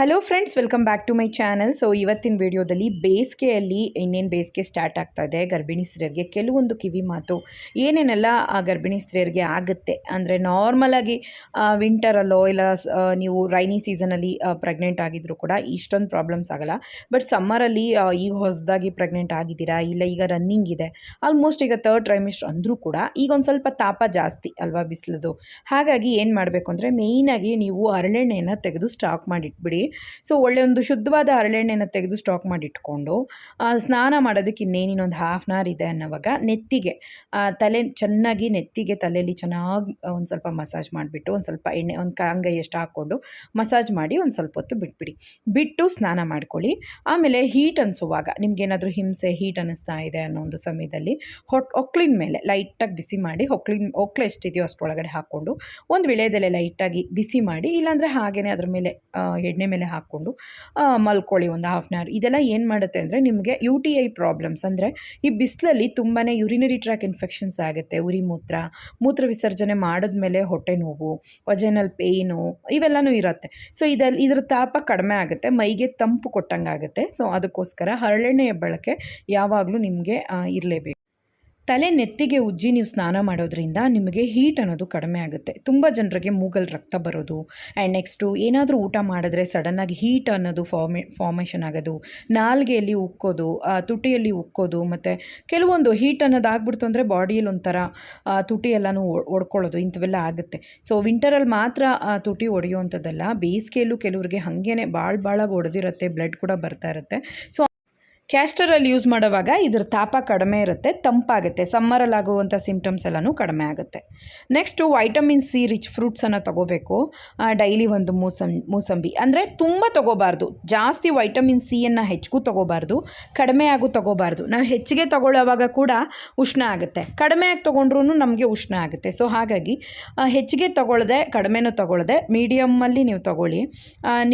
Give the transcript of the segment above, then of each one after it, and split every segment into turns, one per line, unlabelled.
Hello friends welcome back to my channel so ಇವತ್ತಿನ ವಿಡಿಯೋದಲ್ಲಿ ಬೇಸಿಗೆಯಲ್ಲಿ ಇನ್ನೇನು ಬೇಸಿಗೆ ಸ್ಟಾರ್ಟ್ ಆಗ್ತಾ ಇದೆ? ಗರ್ಭಿಣಿ ಸ್ತ್ರೀಯರಿಗೆ ಕೆಲವೊಂದು ಕಿವಿ ಮಾತು. ಏನೇನೆಲ್ಲ ಗರ್ಭಿಣಿ ಸ್ತ್ರೀಯರಿಗೆ ಆಗುತ್ತೆ? ಅಂದರೆ ನಾರ್ಮಲಾಗಿ ವಿಂಟರಲ್ಲೋ ಇಲ್ಲ ನೀವು ರೈನಿ ಸೀಸನಲ್ಲಿ ಪ್ರೆಗ್ನೆಂಟ್ ಆಗಿದ್ರು ಕೂಡ ಇಷ್ಟೊಂದು ಪ್ರಾಬ್ಲಮ್ಸ್ ಆಗಲ್ಲ. ಬಟ್ ಸಮ್ಮರಲ್ಲಿ ಈಗ ಹೊಸದಾಗಿ ಪ್ರೆಗ್ನೆಂಟ್ ಆಗಿದ್ದೀರಾ? ಇಲ್ಲ, ಈಗ ರನ್ನಿಂಗ್ ಇದೆ. ಆಲ್ಮೋಸ್ಟ್ ಈಗ ತರ್ಡ್ ಟ್ರೈಮಿಸ್ಟ್ ಅಂದರೂ ಕೂಡ ಈಗ ಒಂದು ಸ್ವಲ್ಪ ತಾಪ ಜಾಸ್ತಿ ಅಲ್ವಾ ಬಿಸಿಲದು. ಹಾಗಾಗಿ ಏನು ಮಾಡಬೇಕು ಅಂದರೆ ಮೇಯ್ನಾಗಿ ನೀವು ಹರಳೆಣ್ಣೆಯನ್ನು ತೆಗೆದು ಸ್ಟಾಕ್ ಮಾಡಿಟ್ಬಿಡಿ. ಸೊ ಒಳ್ಳೆ ಒಂದು ಶುದ್ಧವಾದ ಹರಳೆಣ್ಣೆನ ತೆಗೆದು ಸ್ಟಾಕ್ ಮಾಡಿಟ್ಕೊಂಡು ಇಟ್ಕೊಂಡು ಸ್ನಾನ ಮಾಡೋದಕ್ಕೆ ಇನ್ನೇನು ಇನ್ನೊಂದು ಹಾಫ್ ಆನ್ ಅವರ್ ಇದೆ ಅನ್ನೋವಾಗ ನೆತ್ತಿಗೆ ತಲೆ ಚೆನ್ನಾಗಿ ನೆತ್ತಿಗೆ ತಲೆಯಲ್ಲಿ ಚೆನ್ನಾಗಿ ಒಂದು ಸ್ವಲ್ಪ ಮಸಾಜ್ ಮಾಡಿಬಿಟ್ಟು, ಒಂದು ಸ್ವಲ್ಪ ಎಣ್ಣೆ, ಒಂದು ಕಾಂಗೈಯಷ್ಟು ಹಾಕ್ಕೊಂಡು ಮಸಾಜ್ ಮಾಡಿ ಒಂದು ಸ್ವಲ್ಪ ಹೊತ್ತು ಬಿಟ್ಬಿಡಿ. ಬಿಟ್ಟು ಸ್ನಾನ ಮಾಡ್ಕೊಳ್ಳಿ. ಆಮೇಲೆ ಹೀಟ್ ಅನಿಸುವಾಗ ನಿಮಗೇನಾದರೂ ಹಿಂಸೆ ಹೀಟ್ ಅನ್ನಿಸ್ತಾ ಇದೆ ಅನ್ನೋ ಒಂದು ಸಮಯದಲ್ಲಿ ಹೊಟ್, ಹೊಕ್ಳಿನ ಮೇಲೆ ಲೈಟಾಗಿ ಬಿಸಿ ಮಾಡಿ, ಹೊಕ್ಳಿನ, ಹೊಕ್ಳು ಎಷ್ಟಿದೆಯೋ ಅಷ್ಟರೊಳಗಡೆ ಹಾಕ್ಕೊಂಡು, ಒಂದು ವಿಳೆಯದಲ್ಲೇ ಲೈಟಾಗಿ ಬಿಸಿ ಮಾಡಿ, ಇಲ್ಲಾಂದರೆ ಹಾಗೇ ಅದ್ರ ಮೇಲೆ ಎಣ್ಣೆ ಮೇಲೆ ಹಾಕ್ಕೊಂಡು ಆ, ಮಲ್ಕೊಳ್ಳಿ ಒಂದು ಹಾಫ್ ಆನ್ ಅವರ್ ಇದೆಲ್ಲ ಏನು ಮಾಡುತ್ತೆ ಅಂದರೆ ನಿಮಗೆ ಯು ಟಿ ಐ ಪ್ರಾಬ್ಲಮ್ಸ್ ಅಂದರೆ ಈ ಬಿಸಿಲಲ್ಲಿ ತುಂಬಾ ಯುರಿನರಿ ಟ್ರ್ಯಾಕ್ ಇನ್ಫೆಕ್ಷನ್ಸ್ ಆಗುತ್ತೆ. ಉರಿ ಮೂತ್ರ ಮೂತ್ರ ವಿಸರ್ಜನೆ ಮಾಡಿದ್ಮೇಲೆ ಹೊಟ್ಟೆ ನೋವು ವಜನಲ್ ಪೇಯ್ನು ಇವೆಲ್ಲನೂ ಇರುತ್ತೆ. ಸೊ ಇದಲ್ಲಿ ಇದ್ರ ತಾಪ ಕಡಿಮೆ ಆಗುತ್ತೆ ಮೈಗೆ ತಂಪು ಕೊಟ್ಟಂಗೆ ಆಗುತ್ತೆ ಸೊ ಅದಕ್ಕೋಸ್ಕರ ಹರಳೆಣ್ಣೆಯ ಬಳಕೆ ಯಾವಾಗಲೂ ನಿಮಗೆ ಇರಲೇಬೇಕು. ತಲೆ ನೆತ್ತಿಗೆ ಉಜ್ಜಿ ನೀವು ಸ್ನಾನ ಮಾಡೋದ್ರಿಂದ ನಿಮಗೆ ಹೀಟ್ ಅನ್ನೋದು ಕಡಿಮೆ ಆಗುತ್ತೆ. ತುಂಬ ಜನರಿಗೆ ಮೂಗಲ್ ರಕ್ತ ಬರೋದು ಆ್ಯಂಡ್ ನೆಕ್ಸ್ಟು ಏನಾದರೂ ಊಟ ಮಾಡಿದ್ರೆ ಸಡನ್ನಾಗಿ ಹೀಟ್ ಅನ್ನೋದು ಫಾರ್ಮೆ ಫಾರ್ಮೇಷನ್ ಆಗೋದು. ನಾಲ್ಗೆಯಲ್ಲಿ ಉಕ್ಕೋದು ತುಟಿಯಲ್ಲಿ ಉಕ್ಕೋದು ಮತ್ತು ಕೆಲವೊಂದು ಹೀಟ್ ಅನ್ನೋದು ಆಗ್ಬಿಡ್ತು ಅಂದರೆ ಬಾಡಿಯಲ್ಲಿ ಒಂಥರ ತುಟಿ ಎಲ್ಲನೂ ಒಡ್ಕೊಳ್ಳೋದು ಇಂಥವೆಲ್ಲ ಆಗುತ್ತೆ. ಸೊ ವಿಂಟರಲ್ಲಿ ಮಾತ್ರ ತುಟಿ ಒಡೆಯುವಂಥದ್ದಲ್ಲ. ಬೇಸಿಗೆಯಲ್ಲೂ ಕೆಲವ್ರಿಗೆ ಹಾಗೇನೆ ಭಾಳ ಭಾಳಾಗಿ ಒಡೆದಿರುತ್ತೆ ಬ್ಲಡ್ ಕೂಡ ಬರ್ತಾ ಇರುತ್ತೆ. ಸೊ ಕ್ಯಾಸ್ಟರಲ್ಲಿ ಯೂಸ್ ಮಾಡುವಾಗ ಇದ್ರ ತಾಪ ಕಡಿಮೆ ಇರುತ್ತೆ, ತಂಪಾಗುತ್ತೆ. ಸಮ್ಮರಲ್ಲಿ ಆಗುವಂಥ ಸಿಮ್ಟಮ್ಸ್ ಎಲ್ಲನೂ ಕಡಿಮೆ ಆಗುತ್ತೆ. ನೆಕ್ಸ್ಟು ವೈಟಮಿನ್ ಸಿ ರಿಚ್ ಫ್ರೂಟ್ಸನ್ನು ತಗೋಬೇಕು. ಡೈಲಿ ಒಂದು ಮೂಸಂ, ಮೂಸಂಬಿ. ಅಂದರೆ ತುಂಬ ತಗೋಬಾರ್ದು. ಜಾಸ್ತಿ ವೈಟಮಿನ್ ಸಿಯನ್ನು ಹೆಚ್ಚಿಗೂ ತಗೋಬಾರ್ದು. ಕಡಿಮೆ ಆಗು ತಗೋಬಾರ್ದು. ನಾವು ಹೆಚ್ಚಿಗೆ ತಗೊಳ್ಳೋವಾಗ ಕೂಡ ಉಷ್ಣ ಆಗುತ್ತೆ. ಕಡಿಮೆ ಆಗಿ ತೊಗೊಂಡ್ರೂ ನಮಗೆ ಉಷ್ಣ ಆಗುತ್ತೆ. ಸೊ ಹಾಗಾಗಿ ಹೆಚ್ಚಿಗೆ ತಗೊಳ್ಳದೆ ಕಡಿಮೆನೂ ತಗೊಳ್ಳದೆ ಮೀಡಿಯಮ್ಮಲ್ಲಿ ನೀವು ತಗೊಳ್ಳಿ.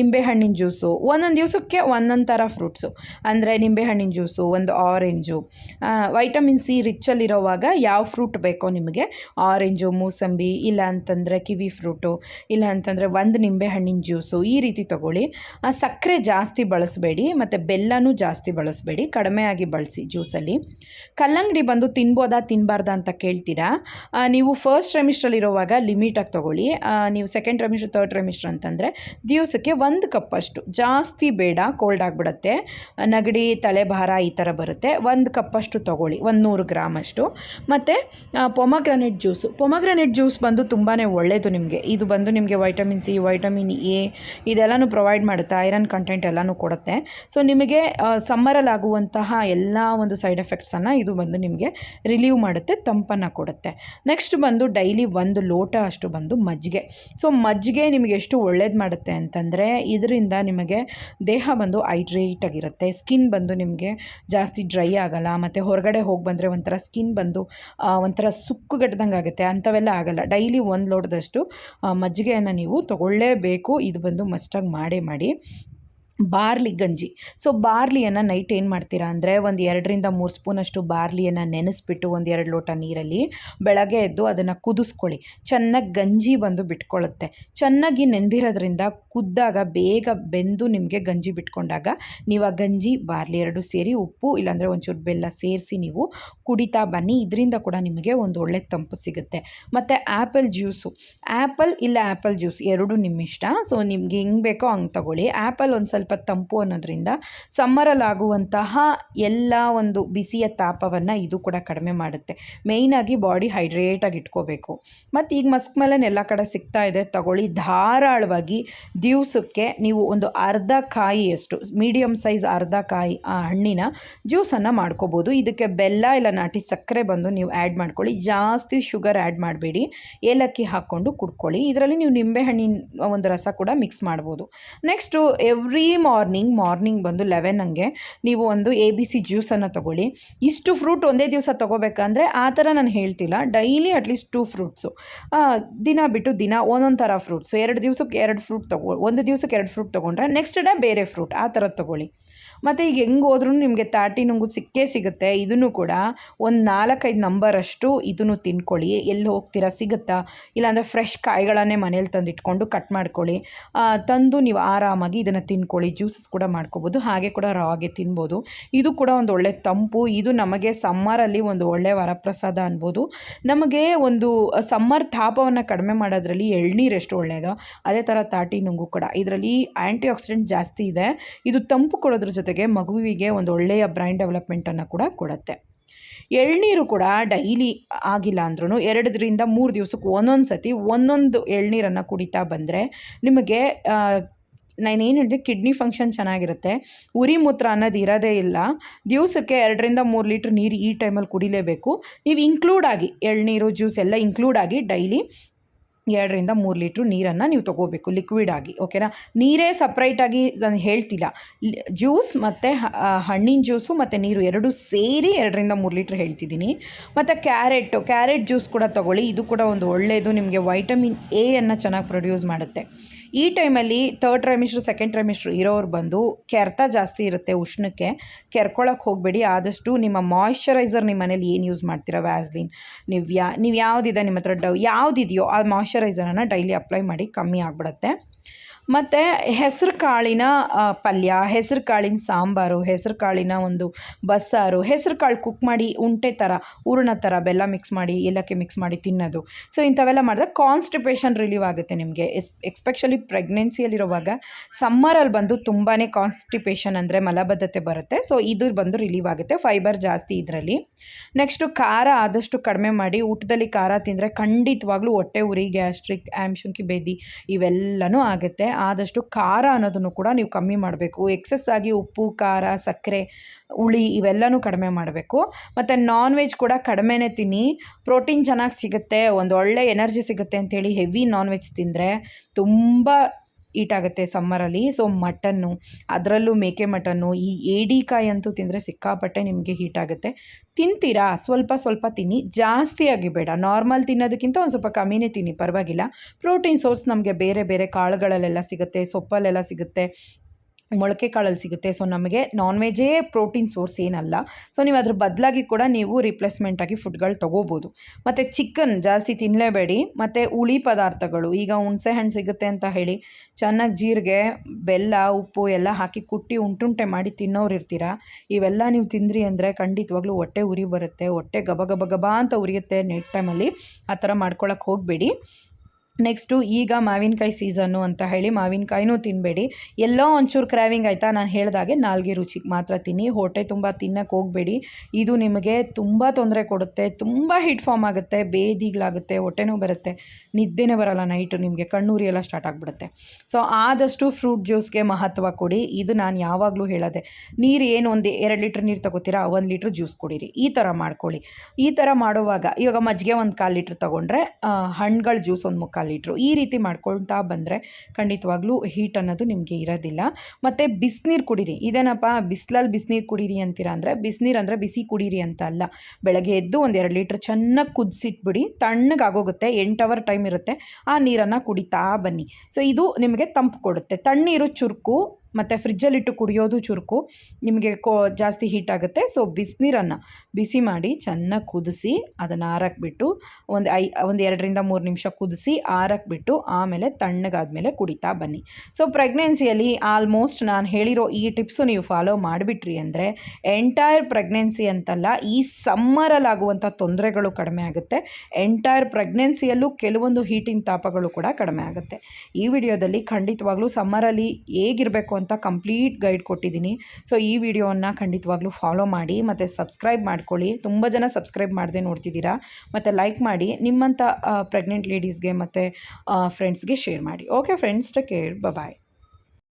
ನಿಂಬೆಹಣ್ಣಿನ ಜ್ಯೂಸು ಒಂದೊಂದು ದಿವಸಕ್ಕೆ ಒಂದೊಂದು ಥರ ಫ್ರೂಟ್ಸು ಅಂದರೆ ನಿಂಬೆಹಣ್ಣಿನ ಜ್ಯೂಸು, ಒಂದು ಆರೆಂಜು ವೈಟಮಿನ್ ಸಿ ರಿಚ್ಚಲ್ಲಿರೋವಾಗ ಯಾವ ಫ್ರೂಟ್ ಬೇಕೋ ನಿಮಗೆ? ಆರೆಂಜು ಮೂಸಂಬಿ, ಇಲ್ಲ ಅಂತಂದರೆ ಕಿವಿ ಫ್ರೂಟು ಇಲ್ಲ ಅಂತಂದರೆ ಒಂದು ನಿಂಬೆ ಹಣ್ಣಿನ ಜ್ಯೂಸು, ಈ ರೀತಿ ತೊಗೊಳ್ಳಿ. ಸಕ್ಕರೆ ಜಾಸ್ತಿ ಬಳಸಬೇಡಿ, ಮತ್ತು ಬೆಲ್ಲನೂ ಜಾಸ್ತಿ ಬಳಸಬೇಡಿ ಕಡಿಮೆಯಾಗಿ ಬಳಸಿ ಜ್ಯೂಸಲ್ಲಿ. ಕಲ್ಲಂಗಡಿ ಬಂದು ತಿನ್ಬೋದಾ ತಿನ್ನಬಾರ್ದಾ ಅಂತ ಕೇಳ್ತೀರಾ? ನೀವು ಫಸ್ಟ್ ರೆಮಿಸ್ಟ್ರಲ್ಲಿರೋವಾಗ ಲಿಮಿಟಾಗಿ ತೊಗೊಳ್ಳಿ. ನೀವು ಸೆಕೆಂಡ್ ರೆಮಿಸ್ಟ್ರ್ ತರ್ಡ್ ರೆಮಿಸ್ಟ್ರ್ ಅಂತಂದರೆ ದಿವಸಕ್ಕೆ ಒಂದು ಕಪ್ ಅಷ್ಟು ಜಾಸ್ತಿ ಬೇಡ ಕೋಲ್ಡ್ ಆಗಿಬಿಡುತ್ತೆ. ನಗಡಿ ತಲೆಭಾರ ಈ ಥರ ಬರುತ್ತೆ. ಒಂದು ಕಪ್ಪಷ್ಟು ತೊಗೊಳ್ಳಿ, ಒಂದು ನೂರು ಗ್ರಾಮಷ್ಟು ಮತ್ತು ಪೊಮಗ್ರನೆಟ್ ಜ್ಯೂಸು. ಪೊಮಗ್ರನೆಟ್ ಜ್ಯೂಸ್ ಬಂದು ತುಂಬಾ ಒಳ್ಳೆಯದು ನಿಮಗೆ. ಇದು ಬಂದು ನಿಮಗೆ ವೈಟಮಿನ್ ಸಿ, ವೈಟಮಿನ್ ಎ, ಇದೆಲ್ಲನೂ ಪ್ರೊವೈಡ್ ಮಾಡುತ್ತೆ. ಐರನ್ ಕಂಟೆಂಟ್ ಎಲ್ಲನೂ ಕೊಡುತ್ತೆ. ಸೊ, ನಿಮಗೆ ಸಮ್ಮರಲ್ಲಿ ಆಗುವಂತಹ ಎಲ್ಲ ಒಂದು ಸೈಡ್ ಎಫೆಕ್ಟ್ಸನ್ನು ಇದು ಬಂದು ನಿಮಗೆ ರಿಲೀವ್ ಮಾಡುತ್ತೆ, ತಂಪನ್ನು ಕೊಡುತ್ತೆ. ನೆಕ್ಸ್ಟ್ ಬಂದು ಡೈಲಿ ಒಂದು ಲೋಟ ಅಷ್ಟು ಬಂದು ಮಜ್ಜಿಗೆ. ಸೊ, ಮಜ್ಜಿಗೆ ನಿಮಗೆ ಎಷ್ಟು ಒಳ್ಳೇದು ಮಾಡುತ್ತೆ ಅಂತಂದರೆ, ಇದರಿಂದ ನಿಮಗೆ ದೇಹ ಬಂದು ಹೈಡ್ರೇಟ್ ಆಗಿರುತ್ತೆ, ಸ್ಕಿನ್ ಬಂದು ಜಾಸ್ತಿ ಡ್ರೈ ಆಗಲ್ಲ, ಮತ್ತು ಹೊರಗಡೆ ಹೋಗಿ ಬಂದರೆ ಒಂಥರ ಸ್ಕಿನ್ ಬಂದು ಒಂಥರ ಸುಕ್ಕುಗಟ್ಟದಂಗೆ ಆಗುತ್ತೆ. ಅಂಥವೆಲ್ಲ ಆಗಲ್ಲ. ಡೈಲಿ ಒಂದು ಲೋಟದಷ್ಟು ಮಜ್ಜಿಗೆಯನ್ನು ನೀವು ತಗೊಳ್ಳೇಬೇಕು. ಇದು ಬಂದು ಮಸ್ಟಾಗಿ ಮಾಡೇ ಮಾಡಿ. ಬಾರ್ಲಿ ಗಂಜಿ. ಸೊ ಬಾರ್ಲಿಯನ್ನು ನೈಟ್ ಏನು ಮಾಡ್ತೀರಾ ಅಂದರೆ, ಒಂದು ಎರಡರಿಂದ ಮೂರು ಸ್ಪೂನಷ್ಟು ಬಾರ್ಲಿಯನ್ನು ನೆನೆಸ್ಬಿಟ್ಟು ಒಂದು ಎರಡು ಲೋಟ ನೀರಲ್ಲಿ ಬೆಳಗ್ಗೆ ಎದ್ದು ಅದನ್ನು ಕುದಿಸ್ಕೊಳ್ಳಿ. ಚೆನ್ನಾಗಿ ಗಂಜಿ ಬಂದು ಬಿಟ್ಕೊಳ್ಳುತ್ತೆ ಚೆನ್ನಾಗಿ ನೆಂದಿರೋದ್ರಿಂದ ಕುದ್ದಾಗ ಬೇಗ ಬೆಂದು ನಿಮಗೆ ಗಂಜಿ ಬಿಟ್ಕೊಂಡಾಗ ನೀವು ಆ ಗಂಜಿ, ಬಾರ್ಲಿ ಎರಡು ಸೇರಿ ಉಪ್ಪು, ಇಲ್ಲಾಂದರೆ ಒಂಚೂರು ಬೆಲ್ಲ ಸೇರಿಸಿ ನೀವು ಕುಡಿತಾ ಬನ್ನಿ. ಇದರಿಂದ ಕೂಡ ನಿಮಗೆ ಒಂದು ಒಳ್ಳೆ ತಂಪು ಸಿಗುತ್ತೆ. ಮತ್ತು ಆ್ಯಪಲ್ ಜ್ಯೂಸು. ಆ್ಯಪಲ್ ಇಲ್ಲ ಆ್ಯಪಲ್ ಜ್ಯೂಸ್, ಎರಡೂ ನಿಮ್ಮಿಷ್ಟ. ಸೊ ನಿಮ್ಗೆ ಹೆಂಗೆ ಬೇಕೋ ಹಂಗೆ ತಗೊಳ್ಳಿ. ಆ್ಯಪಲ್ ಒಂದು ಸ್ವಲ್ಪ ತಂಪು ಅನ್ನೋದ್ರಿಂದ ಸಮ್ಮರಲ್ಲಿ ಆಗುವಂತಹ ಎಲ್ಲ ಒಂದು ಬಿಸಿಯ ತಾಪವನ್ನು ಇದು ಕೂಡ ಕಡಿಮೆ ಮಾಡುತ್ತೆ. ಮೇಯ್ನಾಗಿ ಬಾಡಿ ಹೈಡ್ರೇಟಾಗಿ ಇಟ್ಕೋಬೇಕು. ಮತ್ತು ಈಗ ಮಸ್ಕ್ ಮೆಲನ್ ಎಲ್ಲ ಕಡೆ ಸಿಗ್ತಾ ಇದೆ. ತಗೊಳ್ಳಿ. ಧಾರಾಳವಾಗಿ ದಿವಸಕ್ಕೆ ನೀವು ಒಂದು ಅರ್ಧ ಕಾಯಿಯಷ್ಟು ಮೀಡಿಯಮ್ ಸೈಜ್ ಅರ್ಧ ಕಾಯಿ ಆ ಹಣ್ಣಿನ ಜ್ಯೂಸನ್ನು ಮಾಡ್ಕೋಬೋದು. ಇದಕ್ಕೆ ಬೆಲ್ಲ ಇಲ್ಲ, ನಾಟಿ ಸಕ್ಕರೆ ಬಂದು ನೀವು ಆ್ಯಡ್ ಮಾಡ್ಕೊಳ್ಳಿ. ಜಾಸ್ತಿ ಶುಗರ್ ಆ್ಯಡ್ ಮಾಡಬೇಡಿ. ಏಲಕ್ಕಿ ಹಾಕ್ಕೊಂಡು ಕುಡ್ಕೊಳ್ಳಿ. ಇದರಲ್ಲಿ ನೀವು ನಿಂಬೆಹಣ್ಣಿನ ಒಂದು ರಸ ಕೂಡ ಮಿಕ್ಸ್ ಮಾಡ್ಬೋದು. ನೆಕ್ಸ್ಟು ಎವ್ರಿ ಮಾರ್ನಿಂಗ್ ಮಾರ್ನಿಂಗ್ ಬಂದು ಲೆವೆನ್ ಹಂಗೆ ನೀವು ಒಂದು ಎ ಬಿ ಸಿ ಜ್ಯೂಸನ್ನು ತೊಗೊಳ್ಳಿ. ಇಷ್ಟು ಫ್ರೂಟ್ ಒಂದೇ ದಿವಸ ತೊಗೋಬೇಕಂದ್ರೆ ಆ ಥರ ನಾನು ಹೇಳ್ತಿಲ್ಲ. ಡೈಲಿ ಅಟ್ಲೀಸ್ಟ್ ಟೂ ಫ್ರೂಟ್ಸು ದಿನ ಬಿಟ್ಟು ದಿನ ಒಂದೊಂದು ಥರ ಫ್ರೂಟ್ಸು ಎರಡು ದಿವಸಕ್ಕೆ ಎರಡು ಫ್ರೂಟ್ ತೊಗೊ, ಒಂದು ದಿವಸಕ್ಕೆ ಎರಡು ಫ್ರೂಟ್ ತೊಗೊಂಡ್ರೆ ನೆಕ್ಸ್ಟ್ ಡೇ ಬೇರೆ ಫ್ರೂಟ್ ಆ ಥರ ತೊಗೊಳ್ಳಿ. ಮತ್ತು ಈಗ ಹೆಂಗೆ ಹೋದ್ರೂ ನಿಮಗೆ ತಾಟಿ ನುಂಗು ಸಿಕ್ಕೇ ಸಿಗುತ್ತೆ. ಇದನ್ನು ಕೂಡ ಒಂದು ನಾಲ್ಕೈದು ನಂಬರಷ್ಟು ಇದನ್ನು ತಿನ್ಕೊಳ್ಳಿ. ಎಲ್ಲಿ ಹೋಗ್ತೀರಾ? ಸಿಗುತ್ತಾ? ಇಲ್ಲಾಂದರೆ ಫ್ರೆಶ್ ಕಾಯಿಗಳನ್ನೇ ಮನೇಲಿ ತಂದು ಇಟ್ಕೊಂಡು ಕಟ್ ಮಾಡ್ಕೊಳ್ಳಿ ತಂದು ನೀವು ಆರಾಮಾಗಿ ಇದನ್ನು ತಿನ್ಕೊಳ್ಳಿ. ಜ್ಯೂಸಸ್ ಕೂಡ ಮಾಡ್ಕೋಬೋದು. ಹಾಗೆ ಕೂಡ ರಾಗೆ ತಿನ್ಬೋದು. ಇದು ಕೂಡ ಒಂದು ಒಳ್ಳೆ ತಂಪು. ಇದು ನಮಗೆ ಸಮ್ಮರಲ್ಲಿ ಒಂದು ಒಳ್ಳೆ ವರಪ್ರಸಾದ ಅನ್ಬೋದು. ನಮಗೆ ಒಂದು ಸಮ್ಮರ್ ತಾಪವನ್ನು ಕಡಿಮೆ ಮಾಡೋದ್ರಲ್ಲಿ ಎಳ್ನೀರು ಎಷ್ಟು ಒಳ್ಳೆಯದೋ ಅದೇ ಥರ ತಾಟಿ ನುಂಗು ಕೂಡ. ಇದರಲ್ಲಿ ಆ್ಯಂಟಿ ಆಕ್ಸಿಡೆಂಟ್ ಜಾಸ್ತಿ ಇದೆ. ಇದು ತಂಪು ಕೊಡೋದ್ರ ಜೊತೆಗೆ ಮಗುವಿಗೆ ಒಂದು ಒಳ್ಳೆಯ ಬ್ರೈನ್ ಡೆವಲಪ್ಮೆಂಟನ್ನು ಕೂಡ ಕೊಡುತ್ತೆ. ಎಳ್ನೀರು ಕೂಡ ಡೈಲಿ ಆಗಿಲ್ಲ ಅಂದ್ರೂ ಎರಡರಿಂದ ಮೂರು ದಿವಸಕ್ಕೆ ಒಂದೊಂದು ಸತಿ ಒಂದೊಂದು ಎಳ್ನೀರನ್ನು ಕುಡಿತಾ ಬಂದರೆ ನಿಮಗೆ ನಾನು ಏನು ಹೇಳಿದೆ, ಕಿಡ್ನಿ ಫಂಕ್ಷನ್ ಚೆನ್ನಾಗಿರುತ್ತೆ, ಉರಿ ಮೂತ್ರ ಅನ್ನೋದು ಇರೋದೇ ಇಲ್ಲ, ದಿವಸಕ್ಕೆ ಎರಡರಿಂದ ಮೂರು ಲೀಟ್ರ್ ನೀರು ಈ ಟೈಮಲ್ಲಿ ಕುಡಿಲೇಬೇಕು. ನೀವು ಇನ್ಕ್ಲೂಡ್ ಆಗಿ ಎಳ್ನೀರು, ಜ್ಯೂಸ್ ಎಲ್ಲ ಇನ್ಕ್ಲೂಡ್ ಆಗಿ ಡೈಲಿ ಎರಡರಿಂದ ಮೂರು ಲೀಟ್ರ್ ನೀರನ್ನು ನೀವು ತೊಗೋಬೇಕು ಲಿಕ್ವಿಡ್ ಆಗಿ ಓಕೆನಾ ನೀರೇ ಸಪ್ರೇಟಾಗಿ ನಾನು ಹೇಳ್ತಿಲ್ಲ. ಜ್ಯೂಸ್ ಮತ್ತು ಹಣ್ಣಿನ ಜ್ಯೂಸು ಮತ್ತು ನೀರು ಎರಡು ಸೇರಿ ಎರಡರಿಂದ ಮೂರು ಲೀಟ್ರ್ ಹೇಳ್ತಿದ್ದೀನಿ. ಮತ್ತು ಕ್ಯಾರೆಟು ಕ್ಯಾರೆಟ್ ಜ್ಯೂಸ್ ಕೂಡ ತೊಗೊಳ್ಳಿ. ಇದು ಕೂಡ ಒಂದು ಒಳ್ಳೆಯದು ನಿಮಗೆ ವೈಟಮಿನ್ ಎ ಅನ್ನು ಚೆನ್ನಾಗಿ ಪ್ರೊಡ್ಯೂಸ್ ಮಾಡುತ್ತೆ. ಈ ಟೈಮಲ್ಲಿ ತರ್ಡ್ ಟ್ರೈಮಿಸ್ಟ್ರು ಸೆಕೆಂಡ್ ಟ್ರೈಮಿಸ್ಟ್ರು ಇರೋರು ಬಂದು ಕೆರೆತ ಜಾಸ್ತಿ ಇರುತ್ತೆ ಉಷ್ಣಕ್ಕೆ. ಕೆರ್ಕೊಳಕ್ಕೆ ಹೋಗಬೇಡಿ. ಆದಷ್ಟು ನಿಮ್ಮ ಮಾಯಿಶ್ಚರೈಸರ್ ನಿಮ್ಮ ಮನೇಲಿ ಏನು ಯೂಸ್ ಮಾಡ್ತೀರಾ? ವ್ಯಾಸ್ಲಿನ್ ನೀವು ಯಾ ನೀವು ಯಾವುದಿದೆ ನಿಮ್ಮ ಹತ್ರ ಡವ್ ಯಾವುದಿದೆಯೋ ಆ ಮಾಯಶ್ಚರೈಸರನ್ನು ಡೈಲಿ ಅಪ್ಲೈ ಮಾಡಿ ಕಮ್ಮಿ ಆಗಿಬಿಡುತ್ತೆ. ಮತ್ತು ಹೆಸರು ಕಾಳಿನ ಪಲ್ಯ ಹೆಸರು ಕಾಳಿನ ಸಾಂಬಾರು ಹೆಸರು ಕಾಳಿನ ಒಂದು ಬಸ್ಸಾರು ಹೆಸರು ಕಾಳು ಕುಕ್ ಮಾಡಿ ಉಂಟೆ ಥರ ಹೂರ್ಣ ಥರ ಬೆಲ್ಲ ಮಿಕ್ಸ್ ಮಾಡಿ, ಏಲಕ್ಕಿ ಮಿಕ್ಸ್ ಮಾಡಿ ತಿನ್ನೋದು. ಸೊ ಇಂಥವೆಲ್ಲ ಮಾಡಿದ್ರೆ ಕಾನ್ಸ್ಟಿಪೇಷನ್ ರಿಲೀವ್ ಆಗುತ್ತೆ ನಿಮಗೆ. ಎಸ್ ಎಕ್ಸ್ಪೆಷಲಿ ಪ್ರೆಗ್ನೆನ್ಸಿಯಲ್ಲಿರುವಾಗ ಸಮ್ಮರಲ್ಲಿ ಬಂದು ತುಂಬಾ ಕಾನ್ಸ್ಟಿಪೇಷನ್ ಅಂದರೆ ಮಲಬದ್ಧತೆ ಬರುತ್ತೆ. ಸೊ ಇದು ಬಂದು ರಿಲೀವ್ ಆಗುತ್ತೆ ಫೈಬರ್ ಜಾಸ್ತಿ ಇದರಲ್ಲಿ. ನೆಕ್ಸ್ಟು ಖಾರ ಆದಷ್ಟು ಕಡಿಮೆ ಮಾಡಿ, ಊಟದಲ್ಲಿ ಖಾರ ತಿಂದರೆ ಖಂಡಿತವಾಗ್ಲೂ ಹೊಟ್ಟೆ ಉರಿ ಗ್ಯಾಸ್ಟ್ರಿಕ್ ಆಮ್ಶುಂಕಿ ಬೇದಿ ಇವೆಲ್ಲನೂ ಆಗುತ್ತೆ. ಆದಷ್ಟು ಖಾರ ಅನ್ನೋದನ್ನು ಕೂಡ ನೀವು ಕಮ್ಮಿ ಮಾಡಬೇಕು. ಎಕ್ಸಸ್ ಆಗಿ ಉಪ್ಪು, ಖಾರ, ಸಕ್ಕರೆ, ಹುಳಿ ಇವೆಲ್ಲನೂ ಕಡಿಮೆ ಮಾಡಬೇಕು. ಮತ್ತು ನಾನ್ ವೆಜ್ ಕೂಡ ಕಡಿಮೆನೇ ತಿನ್ನಿ. ಪ್ರೋಟೀನ್ ಚೆನ್ನಾಗಿ ಸಿಗುತ್ತೆ. ಒಂದು ಒಳ್ಳೆ ಎನರ್ಜಿ ಸಿಗುತ್ತೆ ಅಂಥೇಳಿ ಹೆವಿ ನಾನ್ ವೆಜ್ ತಿಂದರೆ ತುಂಬ ಈಟ್ ಆಗುತ್ತೆ ಸಮ್ಮರಲ್ಲಿ ಸೊ ಮಟನ್ನು, ಅದರಲ್ಲೂ ಮೇಕೆ ಮಟನ್ನು, ಈ ಏಡಿಕಾಯಿ ಅಂತೂ ತಿಂದರೆ ಸಿಕ್ಕಾಪಟ್ಟೆ ನಿಮಗೆ ಹೀಟ್ ಆಗುತ್ತೆ. ತಿಂತೀರಾ? ಸ್ವಲ್ಪ ಸ್ವಲ್ಪ ತಿನ್ನಿ. ಜಾಸ್ತಿಯಾಗಿ ಬೇಡ ನಾರ್ಮಲ್ ತಿನ್ನೋದಕ್ಕಿಂತ ಒಂದು ಸ್ವಲ್ಪ ಕಮ್ಮಿನೇ ತಿನ್ನಿ, ಪರವಾಗಿಲ್ಲ. ಪ್ರೋಟೀನ್ ಸೋರ್ಸ್ ನಮಗೆ ಬೇರೆ ಬೇರೆ ಕಾಳುಗಳಲ್ಲೆಲ್ಲ ಸಿಗುತ್ತೆ, ಸೊಪ್ಪಲ್ಲೆಲ್ಲ ಸಿಗುತ್ತೆ. ಮೊಳಕೆ ಕಾಳಲ್ಲಿ ಸಿಗುತ್ತೆ. ಸೊ ನಮಗೆ ನಾನ್ ವೆಜ್ಜೇ ಪ್ರೋಟೀನ್ ಸೋರ್ಸ್ ಏನಲ್ಲ. ಸೊ ನೀವು ಅದ್ರ ಬದಲಾಗಿ ಕೂಡ ನೀವು ರಿಪ್ಲೇಸ್ಮೆಂಟಾಗಿ ಫುಡ್ಗಳು ತೊಗೋಬೋದು. ಮತ್ತು ಚಿಕನ್ ಜಾಸ್ತಿ ತಿನ್ನಲೇಬೇಡಿ ಮತ್ತು ಹುಳಿ ಪದಾರ್ಥಗಳು, ಈಗ ಹುಣಸೆ ಹಣ್ಣು ಸಿಗುತ್ತೆ ಅಂತ ಹೇಳಿ ಚೆನ್ನಾಗಿ ಜೀರಿಗೆ, ಬೆಲ್ಲ, ಉಪ್ಪು ಎಲ್ಲ ಹಾಕಿ ಕುಟ್ಟಿ ಉಂಟುಂಟೆ ಮಾಡಿ ತಿನ್ನೋರು ಇರ್ತೀರ? ಇವೆಲ್ಲ ನೀವು ತಿಂದ್ರಿ ಅಂದರೆ ಖಂಡಿತವಾಗ್ಲೂ ಹೊಟ್ಟೆ ಉರಿ ಬರುತ್ತೆ. ಹೊಟ್ಟೆ ಗಬ ಗಬ ಗಬ ಅಂತ ಉರಿಯುತ್ತೆ. ನೈಟ್ ಟೈಮಲ್ಲಿ ಆ ಥರ ಮಾಡ್ಕೊಳಕ್ಕೆ ಹೋಗಬೇಡಿ. ನೆಕ್ಸ್ಟು ಈಗ ಮಾವಿನಕಾಯಿ ಸೀಸನ್ನು ಅಂತ ಹೇಳಿ ಮಾವಿನಕಾಯಿನೂ ತಿನ್ನಬೇಡಿ ಎಲ್ಲೋ ಒಂಚೂರು ಕ್ರ್ಯಾವಿಂಗ್ ಆಯಿತಾ? ನಾನು ಹೇಳಿದಾಗೆ ನಾಲ್ಗೆ ರುಚಿಗೆ ಮಾತ್ರ ತಿನ್ನಿ. ಹೊಟ್ಟೆ ತುಂಬ ತಿನ್ನಕ್ಕೆ ಹೋಗಬೇಡಿ. ಇದು ನಿಮಗೆ ತುಂಬ ತೊಂದರೆ ಕೊಡುತ್ತೆ. ತುಂಬ ಹಿಟ್ ಫಾರ್ಮ್ ಆಗುತ್ತೆ. ಬೇದಿಗಳಾಗುತ್ತೆ ಹೊಟ್ಟೆನೂ ಬರುತ್ತೆ. ನಿದ್ದೆನೇ ಬರಲ್ಲ ನೈಟು ನಿಮಗೆ. ಕಣ್ಣೂರಿ ಎಲ್ಲ ಸ್ಟಾರ್ಟ್ ಆಗಿಬಿಡುತ್ತೆ. ಸೊ ಆದಷ್ಟು ಫ್ರೂಟ್ ಜ್ಯೂಸ್ಗೆ ಮಹತ್ವ ಕೊಡಿ. ಇದು ನಾನು ಯಾವಾಗಲೂ ಹೇಳೋದೆ. ನೀರು ಏನು ಒಂದು ಎರಡು ಲೀಟ್ರ್ ನೀರು ತಗೋತೀರಾ? ಒಂದು ಲೀಟ್ರ್ ಜ್ಯೂಸ್ ಕುಡೀರಿ. ಈ ಥರ ಮಾಡ್ಕೊಳ್ಳಿ. ಈ ಥರ ಮಾಡುವಾಗ ಇವಾಗ ಮಜ್ಜಿಗೆ ಒಂದು ಕಾಲು ಲೀಟ್ರ್ ತೊಗೊಂಡ್ರೆ ಹಣ್ಣುಗಳ ಜ್ಯೂಸ್ ಒಂದು ಮುಕ್ಕಾಲು ಲೀಟ್ರು. ಈ ರೀತಿ ಮಾಡ್ಕೊಳ್ತಾ ಬಂದರೆ ಖಂಡಿತವಾಗ್ಲೂ ಹೀಟ್ ಅನ್ನೋದು ನಿಮಗೆ ಇರೋದಿಲ್ಲ. ಮತ್ತು ಬಿಸಿನೀರು ಕುಡೀರಿ. ಇದೇನಪ್ಪ? ಬಿಸಿಲಲ್ಲಿ ಬಿಸಿನೀರು ಕುಡೀರಿ ಅಂತೀರ ಅಂದರೆ, ಬಿಸಿನೀರು ಅಂದರೆ ಬಿಸಿ ಕುಡೀರಿ ಅಂತ ಅಲ್ಲ. ಬೆಳಗ್ಗೆ ಎದ್ದು ಒಂದು ಎರಡು ಲೀಟ್ರ್ ಚೆನ್ನಾಗಿ ಕುದಿಸಿಟ್ಬಿಡಿ, ತಣ್ಣಗಾಗೋಗುತ್ತೆ, ಎಂಟು ಅವರ್ ಟೈಮ್ ಇರುತ್ತೆ, ಆ ನೀರನ್ನು ಕುಡಿತಾ ಬನ್ನಿ. ಸೊ ಇದು ನಿಮಗೆ ತಂಪು ಕೊಡುತ್ತೆ. ತಣ್ಣೀರು, ಚುರುಕು ಮತ್ತು ಫ್ರಿಜ್ಜಲ್ಲಿಟ್ಟು ಕುಡಿಯೋದು ಚುರುಕು. ನಿಮಗೆ ಕೋ, ಜಾಸ್ತಿ ಹೀಟ್ ಆಗುತ್ತೆ. ಸೊ ಬಿಸಿನೀರನ್ನು ಬಿಸಿ ಮಾಡಿ ಚೆನ್ನಾಗಿ ಕುದಿಸಿ ಅದನ್ನು ಆರಕ್ಬಿಟ್ಟು ಒಂದು ಐ, ಒಂದು ಎರಡರಿಂದ ಮೂರು ನಿಮಿಷ ಕುದಿಸಿ ಆರಕ್ಬಿಟ್ಟು ಆಮೇಲೆ ತಣ್ಣಗಾದ್ಮೇಲೆ ಕುಡಿತಾ ಬನ್ನಿ. ಸೊ ಪ್ರೆಗ್ನೆನ್ಸಿಯಲ್ಲಿ ಆಲ್ಮೋಸ್ಟ್ ನಾನು ಹೇಳಿರೋ ಈ ಟಿಪ್ಸು ನೀವು ಫಾಲೋ ಮಾಡಿಬಿಟ್ರಿ ಅಂದರೆ ಎಂಟೈರ್ ಪ್ರೆಗ್ನೆನ್ಸಿ ಅಂತಲ್ಲ ಈ ಸಮ್ಮರಲ್ಲಾಗುವಂಥ ತೊಂದರೆಗಳು ಕಡಿಮೆ ಆಗುತ್ತೆ. ಎಂಟೈರ್ ಪ್ರೆಗ್ನೆನ್ಸಿಯಲ್ಲೂ ಕೆಲವೊಂದು ಹೀಟಿಂಗ್ ತಾಪಗಳು ಕೂಡ ಕಡಿಮೆ ಆಗುತ್ತೆ. ಈ ವಿಡಿಯೋದಲ್ಲಿ ಖಂಡಿತವಾಗ್ಲೂ ಸಮ್ಮರಲ್ಲಿ ಹೇಗಿರಬೇಕು ಅಂತ ಕಂಪ್ಲೀಟ್ ಗೈಡ್ ಕೊಟ್ಟಿದ್ದೀನಿ. ಸೊ, ಈ ವಿಡಿಯೋವನ್ನು ಖಂಡಿತವಾಗ್ಲೂ ಫಾಲೋ ಮಾಡಿ, ಮತ್ತು ಸಬ್ಸ್ಕ್ರೈಬ್ ಮಾಡ್ಕೊಳ್ಳಿ. ತುಂಬ ಜನ ಸಬ್ಸ್ಕ್ರೈಬ್ ಮಾಡದೆ ನೋಡ್ತಿದ್ದೀರಾ. ಮತ್ತು ಲೈಕ್ ಮಾಡಿ ನಿಮ್ಮಂಥ ಪ್ರೆಗ್ನೆಂಟ್ ಲೇಡೀಸ್ಗೆ ಮತ್ತು ಫ್ರೆಂಡ್ಸ್ಗೆ ಶೇರ್ ಮಾಡಿ. Okay friends take care bye